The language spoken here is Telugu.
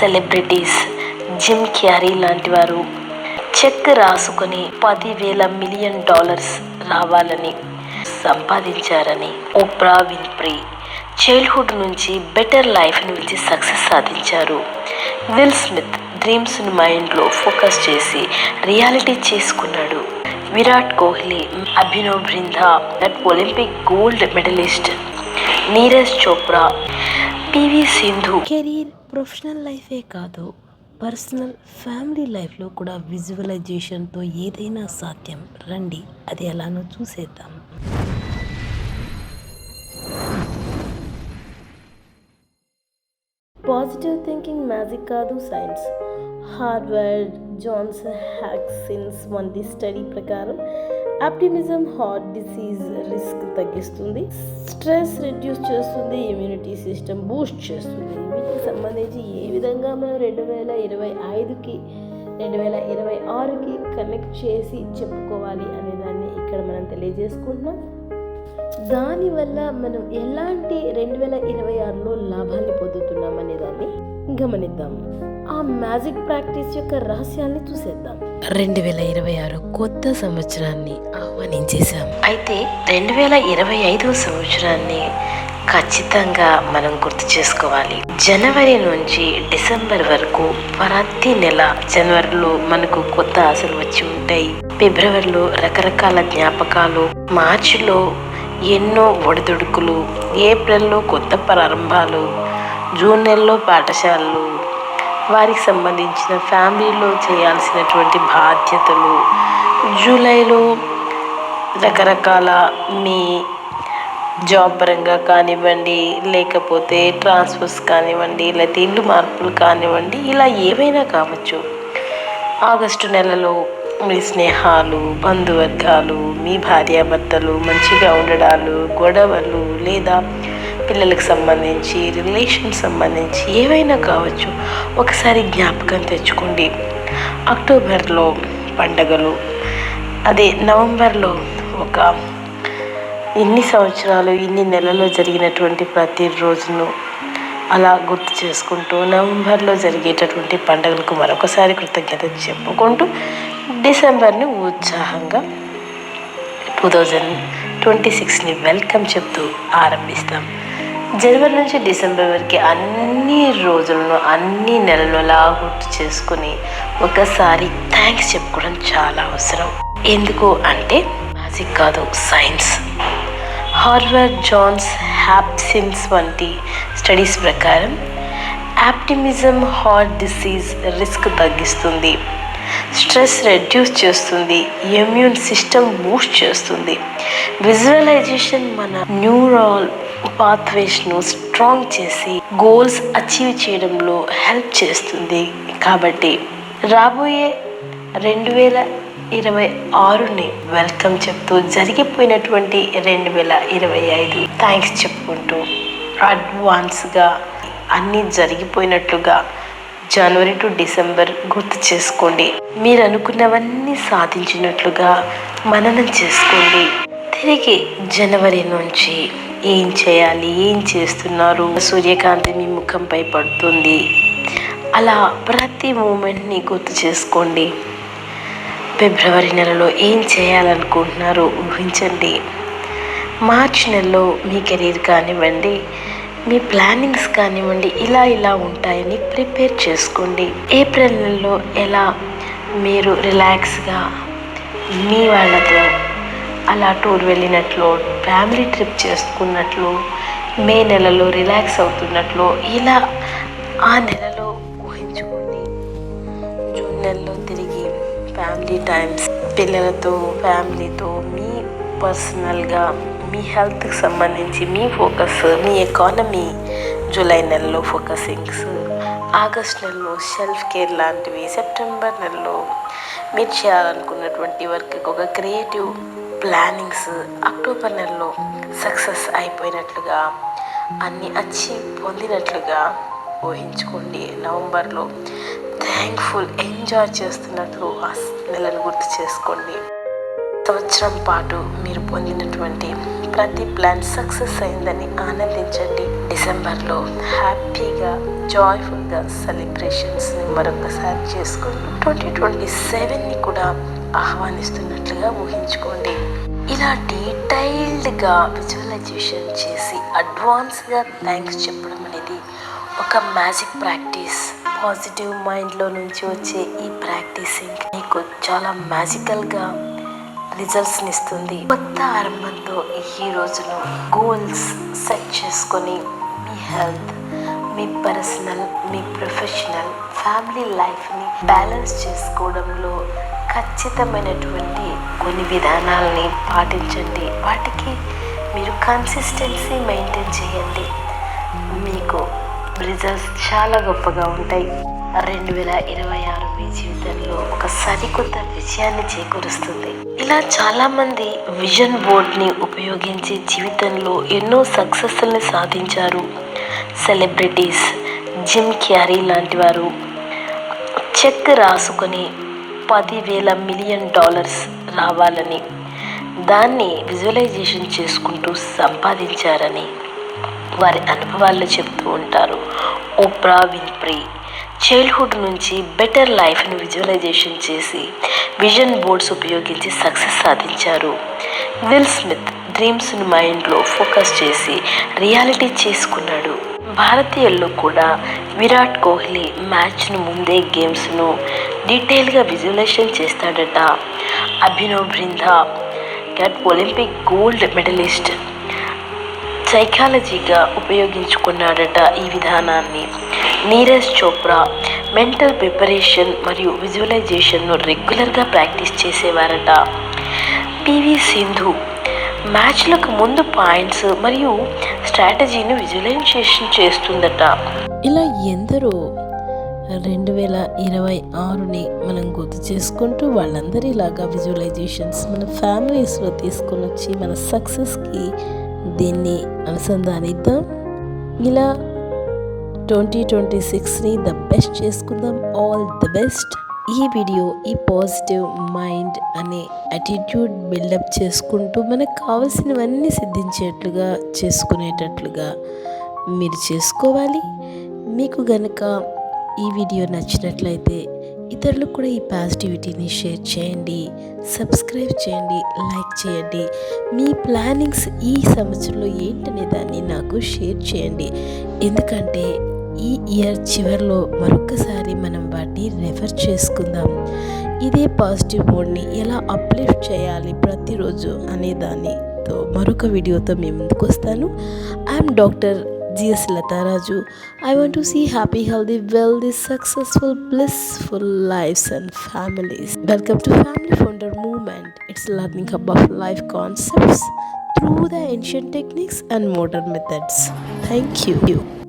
సెలబ్రిటీస్ జిమ్ క్యారీ లాంటి వారు చెక్ రాసుకొని పదివేల మిలియన్ డాలర్స్ రావాలని సంపాదించారని ఓప్రా విన్ప్రీ చైల్డ్హుడ్ నుంచి బెటర్ లైఫ్ నుంచి సక్సెస్ సాధించారు. విల్ స్మిత్ డ్రీమ్స్ని మైండ్లో ఫోకస్ చేసి రియాలిటీ చేసుకున్నాడు. Virat Kohli Abhinav Bindra that Olympic gold medalist. Neeraj Chopra P V Sindhu. Career professional లైఫే కాదు పర్సనల్ ఫ్యామిలీ లైఫ్లో కూడా విజువలైజేషన్తో ఏదైనా సాధ్యం. రండి అది ఎలానో చూసేద్దాం. పాజిటివ్ థింకింగ్ మ్యాజిక్ కాదు సైన్స్. హార్వర్డ్ జాన్స్ హ్యాక్సిన్స్ వంటి స్టడీ ప్రకారం ఆప్టిమిజం హార్ట్ డిసీజ్ రిస్క్ తగ్గిస్తుంది. స్ట్రెస్ రిడ్యూస్ చేస్తుంది ఇమ్యూనిటీ సిస్టమ్ బూస్ట్ చేస్తుంది. వీటికి సంబంధించి ఏ విధంగా మనం రెండు వేల ఇరవై ఐదుకి రెండు వేల ఇరవై ఆరుకి కనెక్ట్ చేసి చెప్పుకోవాలి అనే దాన్ని ఇక్కడ మనం తెలియజేసుకుంటున్నాం. దానివల్ల మనం ఎలాంటి రెండు వేల ఇరవై ఆరులో లాభాన్ని పొందుతున్నాం అనే దాన్ని గమనిద్దాం. ఆ మ్యాజిక్ ప్రాక్టీస్ యొక్క రహస్యాన్ని చూసేద్దాం. రెండు వేల ఇరవై ఆరు కొత్త సంవత్సరాన్ని ఆహ్వానించేశాం. అయితే రెండు వేల ఇరవై ఐదో సంవత్సరాన్ని ఖచ్చితంగా మనం గుర్తు చేసుకోవాలి. జనవరి నుంచి డిసెంబర్ వరకు ప్రతి నెల జనవరిలో మనకు కొత్త ఆశలు వచ్చి ఉంటాయి. ఫిబ్రవరిలో రకరకాల జ్ఞాపకాలు మార్చిలో ఎన్నో ఒడిదుడుకులు ఏప్రిల్లో కొత్త ప్రారంభాలు జూన్ నెలలో పాఠశాలలు వారికి సంబంధించిన ఫ్యామిలీలో చేయాల్సినటువంటి బాధ్యతలు. జూలైలో రకరకాల మీ జాబ్ పరంగా కానివ్వండి లేకపోతే ట్రాన్స్ఫర్స్ కానివ్వండి లేకపోతే ఇల్లు మార్పులు కానివ్వండి ఇలా ఏవైనా కావచ్చు. ఆగస్టు నెలలో మీ స్నేహాలు బంధువర్గాలు మీ భార్యాభర్తలు మంచిగా ఉండడాలు గొడవలు లేదా పిల్లలకు సంబంధించి రిలేషన్ సంబంధించి ఏవైనా కావచ్చు ఒకసారి జ్ఞాపకం తెచ్చుకోండి. అక్టోబర్లో పండగలు. అదే నవంబర్లో ఒక ఇన్ని సంవత్సరాలు ఇన్ని నెలల్లో జరిగినటువంటి ప్రతి రోజును అలా గుర్తు చేసుకుంటూ నవంబర్లో జరిగేటటువంటి పండుగలకు మరొకసారి కృతజ్ఞత చెప్పుకుంటూ డిసెంబర్ని ఉత్సాహంగా టూ థౌజండ్ ట్వంటీ సిక్స్ని వెల్కమ్ చెప్తూ ఆరంభిస్తాం. జనవరి నుంచి డిసెంబర్ వరకు అన్ని రోజులను అన్ని నెలలు అలా గుర్తు చేసుకుని ఒకసారి థ్యాంక్స్ చెప్పుకోవడం చాలా అవసరం. ఎందుకు అంటే మ్యాజిక్ కాదు సైన్స్. హార్వర్డ్ జాన్స్ హ్యాప్సిన్స్ వంటి స్టడీస్ ప్రకారం యాప్టిమిజం హార్ట్ డిసీజ్ రిస్క్ తగ్గిస్తుంది. స్ట్రెస్ రెడ్యూస్ చేస్తుంది ఇమ్యూన్ సిస్టమ్ బూస్ట్ చేస్తుంది. విజువలైజేషన్ మన న్యూరాల్ పాత్వేస్ను స్ట్రాంగ్ చేసి గోల్స్ అచీవ్ చేయడంలో హెల్ప్ చేస్తుంది. కాబట్టి రాబోయే రెండు వేల ఇరవై ఆరుని వెల్కమ్ చెప్తూ జరిగిపోయినటువంటి రెండు వేల ఇరవై ఐదు థ్యాంక్స్ చెప్పుకుంటూ అడ్వాన్స్గా అన్నీ జరిగిపోయినట్లుగా జనవరి టు డిసెంబర్ గుర్తు చేసుకోండి. మీరు అనుకున్నవన్నీ సాధించినట్లుగా మననం చేసుకోండి. తిరిగి జనవరి నుంచి ఏం చేయాలి ఏం చేస్తున్నారు? సూర్యకాంతి మీ ముఖంపై పడుతుంది. అలా ప్రతి మూమెంట్ని గుర్తు చేసుకోండి. ఫిబ్రవరి నెలలో ఏం చేయాలనుకుంటున్నారో ఊహించండి. మార్చ్ నెలలో మీ కెరీర్ కానివ్వండి మీ ప్లానింగ్స్ కానివ్వండి ఇలా ఇలా ఉంటాయని ప్రిపేర్ చేసుకోండి. ఏప్రిల్ నెలలో ఎలా మీరు రిలాక్స్గా మీ వాళ్ళతో అలా టూర్ వెళ్ళినట్లు ఫ్యామిలీ ట్రిప్ చేసుకున్నట్లు మే నెలలో రిలాక్స్ అవుతున్నట్లు ఇలా ఆ నెలలో ఊహించుకోండి జూన్ నెలలో తిరిగి ఫ్యామిలీ టైమ్స్ పిల్లలతో ఫ్యామిలీతో మీ పర్సనల్గా మీ హెల్త్కి సంబంధించి మీ ఫోకస్ మీ ఎకానమీ జూలై నెలలో ఫోకసింగ్స్ ఆగస్ట్ నెలలో సెల్ఫ్ కేర్ లాంటివి సెప్టెంబర్ నెలలో మీరు చేయాలనుకున్నటువంటి వర్క్ ఒక క్రియేటివ్ ప్లానింగ్స్ అక్టోబర్ నెలలో సక్సెస్ అయిపోయినట్లుగా అన్ని అచీవ్ పొందినట్లుగా ఊహించుకోండి. నవంబర్లో థ్యాంక్ఫుల్ ఎంజాయ్ చేస్తున్నట్లు ఆ నెలను గుర్తు చేసుకోండి. సంవత్సరం పాటు మీరు పొందినటువంటి ప్రతి ప్లాన్ సక్సెస్ అయిందని ఆనందించండి. డిసెంబర్లో హ్యాపీగా జాయ్ఫుల్గా సెలబ్రేషన్స్ని మరొకసారి చేసుకుంటూ ట్వంటీ ట్వంటీ సెవెన్ని కూడా ఆహ్వానిస్తున్నట్లుగా ఊహించుకోండి. ఇలా డీటెయిల్డ్గా విజువలైజేషన్ చేసి అడ్వాన్స్గా థ్యాంక్స్ చెప్పడం అనేది ఒక మ్యాజిక్ ప్రాక్టీస్. పాజిటివ్ మైండ్లో నుంచి వచ్చే ఈ ప్రాక్టీసింగ్ మీకు చాలా మ్యాజికల్గా రిజల్ట్స్ని ఇస్తుంది కొత్త ఆరంభంతో ఈ రోజును గోల్స్ సెట్ చేసుకొని మీ హెల్త్ మీ పర్సనల్ మీ ప్రొఫెషనల్ ఫ్యామిలీ లైఫ్ని బ్యాలెన్స్ చేసుకోవడంలో ఖచ్చితమైనటువంటి కొన్ని విధానాలని పాటించండి. వాటికి మీరు కన్సిస్టెన్సీ మెయింటైన్ చేయండి. మీకు రిజల్ట్స్ చాలా గొప్పగా ఉంటాయి. రెండు వేల ఇరవై ఆరు మీ జీవితంలో ఒక సరికొత్త విజయాన్ని చేకూరుస్తుంది. ఇలా చాలామంది విజన్ బోర్డ్ని ఉపయోగించి జీవితంలో ఎన్నో సక్సెస్ని సాధించారు. సెలబ్రిటీస్ జిమ్ క్యారీ లాంటి వారు చెక్ రాసుకొని పదివేల మిలియన్ డాలర్స్ రావాలని దాన్ని విజువలైజేషన్ చేసుకుంటూ సంపాదించారని. వారి అనుభవాల్లో చెప్తూ ఉంటారు. ఓప్రా విన్ప్రీ చైల్డ్హుడ్ నుంచి బెటర్ లైఫ్ను విజువలైజేషన్ చేసి విజన్ బోర్డ్స్ ఉపయోగించి సక్సెస్ సాధించారు. విల్ స్మిత్ డ్రీమ్స్ను మైండ్లో ఫోకస్ చేసి రియాలిటీ చేసుకున్నాడు. భారతీయుల్లో కూడా విరాట్ కోహ్లీ మ్యాచ్ను ముందే గేమ్స్ను డీటెయిల్గా విజువలైజేషన్ చేస్తాడట. అభినవ్ బృందా గట్ ఒలింపిక్ గోల్డ్ మెడలిస్ట్ సైకాలజీగా ఉపయోగించుకున్నాడట ఈ విధానాన్ని. నీరజ్ చోప్రా మెంటల్ ప్రిపరేషన్ మరియు విజువలైజేషన్ను రెగ్యులర్గా ప్రాక్టీస్ చేసేవారట. పివి సింధు మ్యాచ్లకు ముందు పాయింట్స్ మరియు స్ట్రాటజీని విజువలైజేషన్ చేస్తుందట. ఇలా ఎందరో రెండు వేల ఇరవై ఆరుని మనం గుర్తు చేసుకుంటూ వాళ్ళందరిలాగా విజువలైజేషన్స్ మన ఫ్యామిలీస్లో తీసుకొని వచ్చి మన సక్సెస్కి దీన్ని అనుసంధానిద్దాం. ఇలా ట్వంటీ ట్వంటీ సిక్స్ని ద బెస్ట్ చేసుకుందాం. All the best. ఈ వీడియో ఈ పాజిటివ్ మైండ్ అనే అటిట్యూడ్ బిల్డప్ చేసుకుంటూ మనకు కావలసినవన్నీ సిద్ధించేట్లుగా చేసుకునేటట్లుగా మీరు చేసుకోవాలి. మీకు గనక ఈ వీడియో నచ్చినట్లయితే ఇతరులకు కూడా ఈ పాజిటివిటీని షేర్ చేయండి సబ్స్క్రైబ్ చేయండి లైక్ చేయండి. మీ ప్లానింగ్స్ ఈ సంవత్సరంలో ఏంటనే దాన్ని నాకు షేర్ చేయండి. ఎందుకంటే ఈ ఇయర్ చివరిలో మరొకసారి మనం వాటిని రెఫర్ చేసుకుందాం. ఇదే పాజిటివ్ మోడ్ని ఎలా అప్లిఫ్ట్ చేయాలి ప్రతిరోజు అనే దానితో మరొక వీడియోతో మేము ముందుకు వస్తాను. I'm doctor Dear Silata I want to see happy, healthy, wealthy, successful, blissful lives and families. Welcome to Family Founder Movement. It's learning about life concepts through the ancient techniques and modern methods. Thank you.